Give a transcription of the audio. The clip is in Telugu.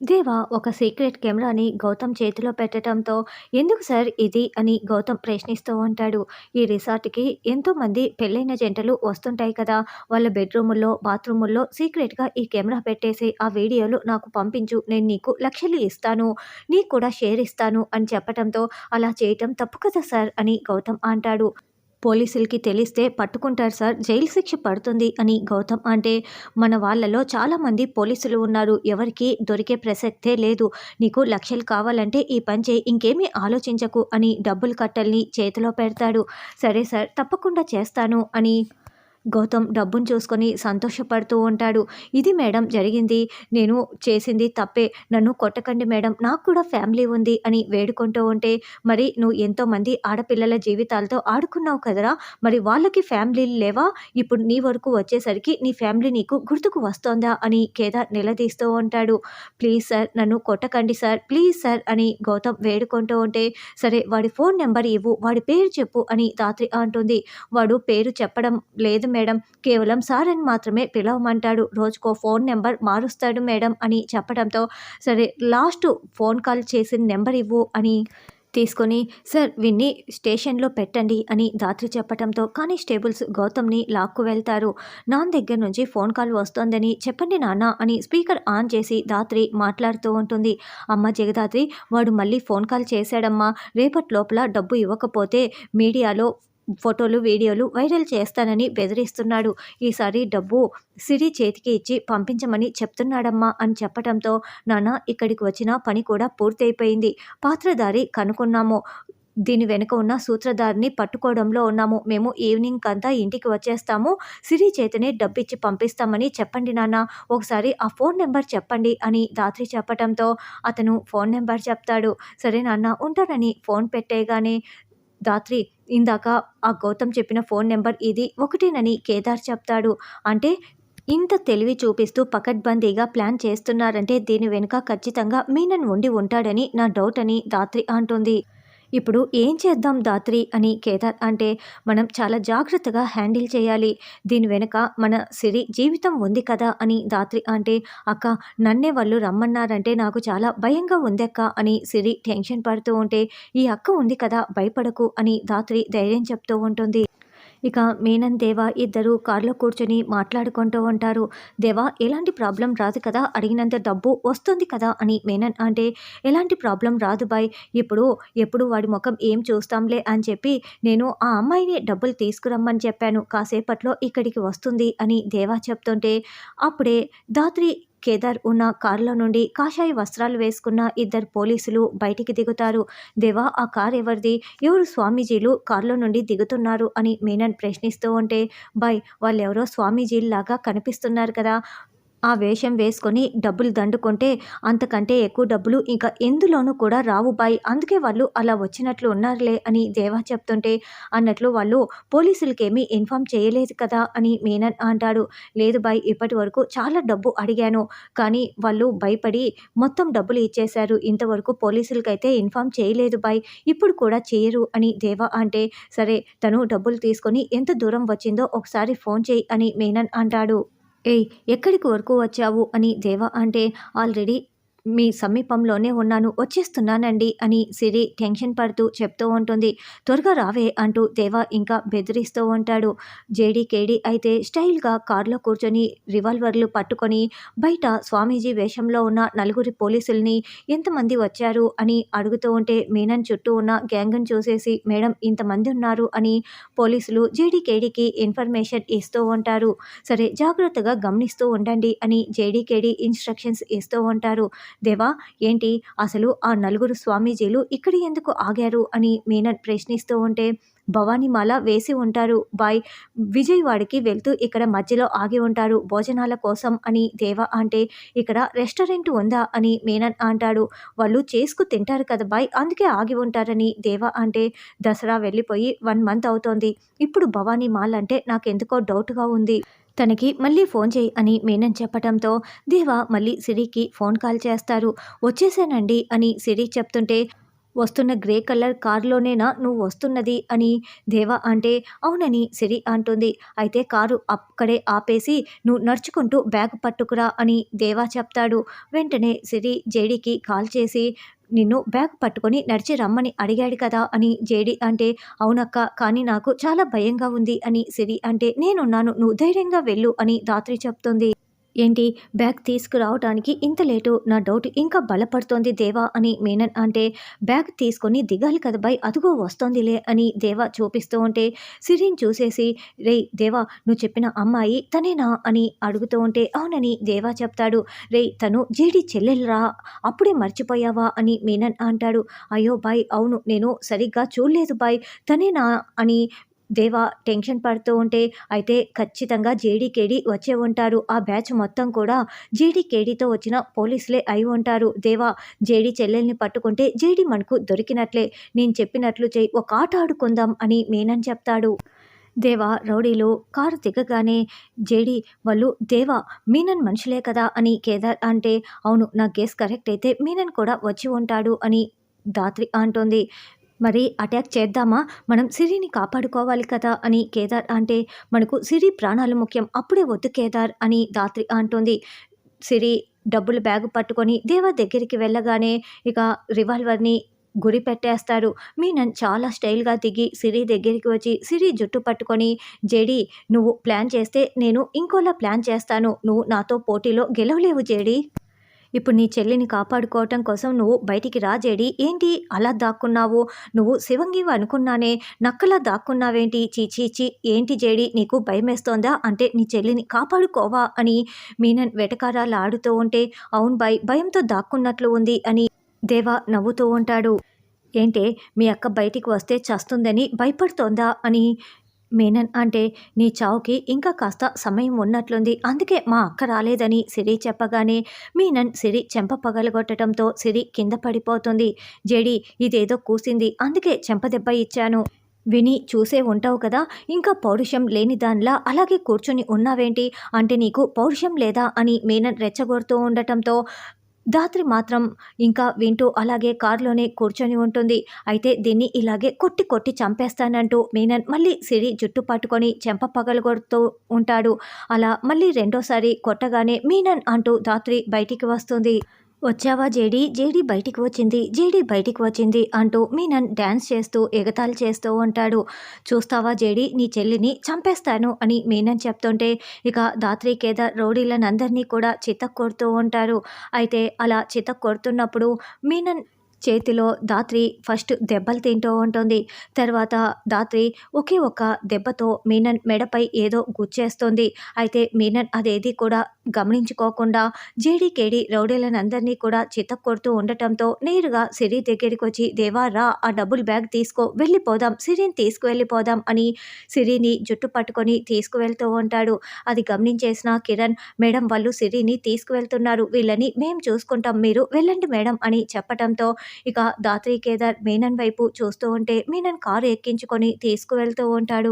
దేవా ఒక సీక్రెట్ కెమెరాని గౌతమ్ చేతిలో పెట్టడంతో ఎందుకు సార్ ఇది అని గౌతమ్ ప్రశ్నిస్తూ ఉంటాడు. ఈ రిసార్ట్కి ఎంతోమంది పెళ్ళైన జంటలు వస్తుంటాయి కదా. వాళ్ళ బెడ్రూముల్లో బాత్రూముల్లో సీక్రెట్గా ఈ కెమెరా పెట్టేసి ఆ వీడియోలు నాకు పంపించు నేను నీకు లక్షలు ఇస్తాను నీకు కూడా షేర్ ఇస్తాను అని చెప్పడంతో అలా చేయటం తప్పు కదా సార్ అని గౌతమ్ అంటాడు. పోలీసులకి తెలిస్తే పట్టుకుంటారు సార్ జైలు శిక్ష పడుతుంది అని గౌతమ్ అంటే మన వాళ్ళలో చాలామంది పోలీసులు ఉన్నారు ఎవరికి దొరికే ప్రసక్తే లేదు నీకు లక్షలు కావాలంటే ఈ పని చేయి ఇంకేమీ ఆలోచించకు అని డబ్బులు కట్టల్ని చేతిలో పెడతాడు. సరే సార్ తప్పకుండా చేస్తాను అని గౌతమ్ డబ్బును చూసుకొని సంతోషపడుతూ ఉంటాడు. ఇది మేడం జరిగింది. నేను చేసింది తప్పే. నన్ను కొట్టకండి మేడం. నాకు కూడా ఫ్యామిలీ ఉంది అని వేడుకుంటూ ఉంటే మరి నువ్వు ఎంతోమంది ఆడపిల్లల జీవితాలతో ఆడుకున్నావు కదరా? మరి వాళ్ళకి ఫ్యామిలీలు లేవా? ఇప్పుడు నీ వరకు వచ్చేసరికి నీ ఫ్యామిలీ నీకు గుర్తుకు వస్తోందా? అని కేదార్ నిలదీస్తూ ఉంటాడు. ప్లీజ్ సార్ నన్ను కొట్టకండి సార్. ప్లీజ్ సార్ అని గౌతమ్ వేడుకుంటూ ఉంటే సరే వాడి ఫోన్ నెంబర్ ఇవ్వు వాడి పేరు చెప్పు అని రాత్రి అంటుంది. వాడు పేరు చెప్పడం లేదు మేడం. కేవలం సార్ అని మాత్రమే పిలవమంటాడు. రోజుకో ఫోన్ నెంబర్ మారుస్తాడు మేడం అని చెప్పడంతో సరే లాస్ట్ ఫోన్ కాల్ చేసిన నెంబర్ ఇవ్వు అని తీసుకొని సార్ విన్ని స్టేషన్లో పెట్టండి అని దాత్రి చెప్పడంతో కానిస్టేబుల్స్ గౌతమ్ని లాక్కు వెళ్తారు. నాన్న దగ్గర నుంచి ఫోన్ కాల్ వస్తోందని చెప్పండి నాన్న అని స్పీకర్ ఆన్ చేసి దాత్రి మాట్లాడుతూ ఉంటుంది. అమ్మ జగదాత్రి వాడు మళ్ళీ ఫోన్ కాల్ చేశాడమ్మా. రేపటి లోపల డబ్బు ఇవ్వకపోతే మీడియాలో ఫోటోలు వీడియోలు వైరల్ చేస్తానని బెదిరిస్తున్నాడు. ఈసారి డబ్బు సిరి చేతికి ఇచ్చి పంపించమని చెప్తున్నాడమ్మా అని చెప్పడంతో నాన్న ఇక్కడికి వచ్చిన పని కూడా పూర్తయిపోయింది. పాత్రధారి కనుక్కున్నాము. దీని వెనుక ఉన్న సూత్రధారిని పట్టుకోవడంలో ఉన్నాము. మేము ఈవినింగ్ అంతా ఇంటికి వచ్చేస్తాము. సిరి చేతనే డబ్బిచ్చి పంపిస్తామని చెప్పండి నాన్న. ఒకసారి ఆ ఫోన్ నెంబర్ చెప్పండి అని దాత్రి చెప్పడంతో అతను ఫోన్ నెంబర్ చెప్తాడు. సరే నాన్న ఉంటానని ఫోన్ పెట్టేగానే దాత్రి ఇందాక ఆ గౌతమ్ చెప్పిన ఫోన్ నెంబర్ ఇది ఒకటేనని కేదార్ చెప్తాడు. అంటే ఇంత తెలివి చూపిస్తూ పకడ్బందీగా ప్లాన్ చేస్తున్నారంటే దీని వెనుక ఖచ్చితంగా మీనన్ ఉండి ఉంటాడని నా డౌట్ అని రాత్రి అంటుంది. ఇప్పుడు ఏం చేద్దాం దాత్రి అని కేదార్ అంటే మనం చాలా జాగ్రత్తగా హ్యాండిల్ చేయాలి. దీని వెనుక మన సిరి జీవితం ఉంది కదా అని దాత్రి అంటే అక్క నన్నే వాళ్ళు రమ్మన్నారంటే నాకు చాలా భయంగా ఉంది అక్క అని సిరి టెన్షన్ పడుతూ ఉంటే ఈ అక్క ఉంది కదా భయపడకు అని దాత్రి ధైర్యం చెప్తూ ఉంటుంది. ఇక మీనన్ దేవా ఇద్దరు కారులో కూర్చొని మాట్లాడుకుంటూ ఉంటారు. దేవా ఎలాంటి ప్రాబ్లం రాదు కదా అడిగినంత డబ్బు వస్తుంది కదా అని మేనన్ అంటే ఎలాంటి ప్రాబ్లం రాదు బాయ్ ఇప్పుడు ఎప్పుడు వాడి ముఖం ఏం చూస్తాంలే అని చెప్పి నేను ఆ అమ్మాయిని డబ్బులు తీసుకురమ్మని చెప్పాను కాసేపట్లో ఇక్కడికి వస్తుంది అని దేవా చెప్తుంటే అప్పుడే దాత్రి కేదార్ ఉన్న కారులో నుండి కాషాయ వస్త్రాలు వేసుకున్న ఇద్దరు పోలీసులు బయటికి దిగుతారు. దేవా ఆ కార్ ఎవరిది? ఎవరు స్వామీజీలు కారులో నుండి దిగుతున్నారు అని మీనన్ ప్రశ్నిస్తూ ఉంటే బై వాళ్ళు ఎవరో స్వామీజీలాగా కనిపిస్తున్నారు కదా. ఆ వేషం వేసుకొని డబ్బులు దండుకుంటే అంతకంటే ఎక్కువ డబ్బులు ఇంకా ఎందులోనూ కూడా రావు బాయ్. అందుకే వాళ్ళు అలా వచ్చినట్లు ఉన్నారులే అని దేవా చెప్తుంటే అన్నట్లు వాళ్ళు పోలీసులకేమీ ఇన్ఫామ్ చేయలేదు కదా అని మీనన్ అంటాడు. లేదు బాయ్ ఇప్పటి వరకు చాలా డబ్బు అడిగాను. కానీ వాళ్ళు భయపడి మొత్తం డబ్బులు ఇచ్చేశారు. ఇంతవరకు పోలీసులకైతే ఇన్ఫామ్ చేయలేదు బాయ్. ఇప్పుడు కూడా చేయరు అని దేవా అంటే సరే తను డబ్బులు తీసుకొని ఎంత దూరం వచ్చిందో ఒకసారి ఫోన్ చేయి అని మీనన్ అంటాడు. ఏయ్ ఎక్కడికి వరకు వచ్చావు? అని దేవా అంటే ఆల్రెడీ మీ సమీపంలోనే ఉన్నాను వచ్చేస్తున్నానండి అని సిరి టెన్షన్ పడుతూ చెప్తూ ఉంటుంది. త్వరగా రావే అంటూ దేవా ఇంకా బెదిరిస్తూ ఉంటాడు. జేడీ కేడీ అయితే స్టైల్గా కారులో కూర్చొని రివాల్వర్లు పట్టుకొని బయట స్వామీజీ వేషంలో ఉన్న నలుగురి పోలీసుల్ని ఎంతమంది వచ్చారు? అని అడుగుతూ ఉంటే మీనన్ చుట్టూ ఉన్న గ్యాంగ్ని చూసేసి మేడం ఇంతమంది ఉన్నారు అని పోలీసులు జేడీ కేడీకి ఇన్ఫర్మేషన్ ఇస్తూ ఉంటారు. సరే జాగ్రత్తగా గమనిస్తూ ఉండండి అని జేడీ కేడీ ఇన్స్ట్రక్షన్స్ ఇస్తూ ఉంటారు. దేవా ఏంటి? అసలు ఆ నలుగురు స్వామీజీలు ఇక్కడ ఎందుకు ఆగారు? అని మీనన్ ప్రశ్నిస్తూ ఉంటే భవానీమాల వేసి ఉంటారు. బాయ్ విజయవాడకి వెళ్తూ ఇక్కడ మధ్యలో ఆగి ఉంటారు భోజనాల కోసం అని దేవ అంటే ఇక్కడ రెస్టారెంట్ ఉందా? అని మీనన్ అంటాడు. వాళ్ళు చేసుకు తింటారు కదా బాయ్ అందుకే ఆగి ఉంటారని దేవ అంటే దసరా వెళ్ళిపోయి వన్ మంత్ అవుతోంది. ఇప్పుడు భవానీ మాల్ అంటే నాకెందుకో డౌట్గా ఉంది. తనకి మళ్ళీ ఫోన్ చేయి అని మీనన్ చెప్పడంతో దేవా మళ్ళీ సిరికి ఫోన్ కాల్ చేస్తారు. వచ్చేసానండి అని సిరి చెప్తుంటే వస్తున్న గ్రే కలర్ కారులోనేనా నువ్వు వస్తున్నది? అని దేవా అంటే అవునని సిరి అంటుంది. అయితే కారు అక్కడే ఆపేసి నువ్వు నడుచుకుంటూ బ్యాగ్ పట్టుకురా అని దేవా చెప్తాడు. వెంటనే సిరి జేడీకి కాల్ చేసి నిన్ను బ్యాగ్ పట్టుకొని నడిచి రమ్మని అడిగాడు కదా అని జేడి అంటే అవునక్క కానీ నాకు చాలా భయంగా ఉంది అని సిరి అంటే నేనున్నాను నువ్వు ధైర్యంగా వెళ్ళు అని దాత్రి చెప్తుంది. ఏంటి? బ్యాగ్ తీసుకురావడానికి ఇంత లేటు? నా డౌట్ ఇంకా బలపడుతోంది దేవా అని మేనన్ అంటే బ్యాగ్ తీసుకొని దిగాలి కదా బై అదుగో వస్తోందిలే అని దేవా చూపిస్తూ ఉంటే సిరిని చూసేసి రే దేవా నువ్వు చెప్పిన అమ్మాయి తనేనా అని అడుగుతూ ఉంటే అవునని దేవా చెప్తాడు. రే తను జీడి చెల్లెలరా అప్పుడే మర్చిపోయావా అని మీనన్ అంటాడు. అయ్యో బాయ్ అవును నేను సరిగ్గా చూడలేదు బాయ్ తనేనా అని దేవా టెన్షన్ పడుతూ ఉంటే అయితే ఖచ్చితంగా జేడీకేడి వచ్చే ఉంటారు. ఆ బ్యాచ్ మొత్తం కూడా జేడీకేడీతో వచ్చిన పోలీసులే అయి ఉంటారు. దేవా జేడీ చెల్లెల్ని పట్టుకుంటే జేడీ మనకు దొరికినట్లే. నేను చెప్పినట్లు చేయి ఒక ఆట ఆడుకుందాం అని మీనన్ చెప్తాడు. దేవా రౌడీలు కారు దిగగానే జేడి వాళ్ళు దేవా మీనన్ మనుషులే కదా అని కేదార్ అంటే అవును నా గేస్ కరెక్ట్ అయితే మీనన్ కూడా వచ్చి ఉంటాడు అని దాత్రి అంటోంది. మరి అటాక్ చేద్దామా? మనం సిరిని కాపాడుకోవాలి కదా అని కేదార్ అంటే మనకు సిరి ప్రాణాలు ముఖ్యం. అప్పుడే వద్దు కేదార్ అని దాత్రి అంటుంది. సిరి డబ్బులు బ్యాగ్ పట్టుకొని దేవా దగ్గరికి వెళ్ళగానే ఇక రివాల్వర్ని గురి పెట్టేస్తారు మీనన్ చాలా స్టైల్గా దిగి సిరి దగ్గరికి వచ్చి సిరి జుట్టు పట్టుకొని జేడి నువ్వు ప్లాన్ చేస్తే నేను ఇంకోలా ప్లాన్ చేస్తాను. నువ్వు నాతో పోటీలో గెలవలేవు జేడి. ఇప్పుడు నీ చెల్లిని కాపాడుకోవటం కోసం నువ్వు బయటికి రాజేడి ఏంటి అలా దాక్కున్నావు? నువ్వు శివంగివి అనుకున్నానే. నక్కలా దాక్కున్నావేంటి? చీచీచి ఏంటి జేడి నీకు భయమేస్తోందా? అంటే నీ చెల్లిని కాపాడుకోవా అని మీనన్ వెటకారాలు ఆడుతూ ఉంటే అవును బాయ్ భయంతో దాక్కున్నట్లు ఉంది అని దేవా నవ్వుతూ ఉంటాడు. ఏంటే మీ అక్క బయటికి వస్తే చస్తుందని భయపడుతోందా అని మేనన్ అంటే నీ చావుకి ఇంకా కాస్త సమయం ఉన్నట్లుంది. అందుకే మా అక్క రాలేదని సిరి చెప్పగానే మీనన్ సిరి చెంప పగలగొట్టడంతో సిరి కింద పడిపోతుంది. జడి ఇదేదో కూసింది. అందుకే చెంపదెబ్బ ఇచ్చాను. విని చూసే ఉంటావు కదా ఇంకా పౌరుషం లేని దానిలా అలాగే కూర్చొని ఉన్నావేంటి? అంటే నీకు పౌరుషం లేదా అని మీనన్ రెచ్చగొడుతూ ఉండటంతో ధాత్రి మాత్రం ఇంకా వింటూ అలాగే కారులోనే కూర్చొని ఉంటుంది. అయితే దీన్ని ఇలాగే కొట్టి కొట్టి చంపేస్తానంటూ మీనన్ మళ్ళీ సిరి జుట్టు పట్టుకొని చెంప పగలగొడుతూ ఉంటాడు. అలా మళ్ళీ రెండోసారి కొట్టగానే మీనన్ అంటూ ధాత్రి బయటికి వస్తుంది. వచ్చావా జేడి? జేడి బయటికి వచ్చింది. జేడి బయటికి వచ్చింది అంటూ మీనన్ డ్యాన్స్ చేస్తూ ఎగతాళి చేస్తూ ఉంటాడు. చూస్తావా జేడి? నీ చెల్లిని చంపేస్తాను అని మీనన్ చెప్తుంటే ఇక దాత్రి కేదార్ రౌడీలనందరినీ కూడా చితక్ కొడుతూ ఉంటారు. అయితే అలా చితక్ కొడుతున్నప్పుడు మీనన్ చేతిలో దాత్రి ఫస్ట్ దెబ్బలు తింటూ ఉంటుంది. తర్వాత దాత్రి ఒకే ఒక దెబ్బతో మీనన్ మెడపై ఏదో గుచ్చేస్తుంది. అయితే మీనన్ అదేది కూడా గమనించుకోకుండా జేడీకేడి రౌడీలనందరినీ కూడా చితక్కొడుతూ ఉండటంతో నేరుగా సిరి దగ్గరికి వచ్చి దేవా రా ఆ డబుల్ బ్యాగ్ తీసుకో వెళ్ళిపోదాం సిరిని తీసుకువెళ్ళిపోదాం అని సిరిని జుట్టు పట్టుకొని తీసుకువెళ్తూ ఉంటాడు. అది గమనించేసిన కిరణ్ మేడం వాళ్ళు సిరిని తీసుకువెళ్తున్నారు వీళ్ళని మేం చూసుకుంటాం మీరు వెళ్ళండి మేడం అని చెప్పటంతో ఇక దాత్రి కేదార్ మీనన్ వైపు చూస్తూ ఉంటే మీనన్ కారు ఎక్కించుకొని తీసుకువెళ్తూ ఉంటాడు.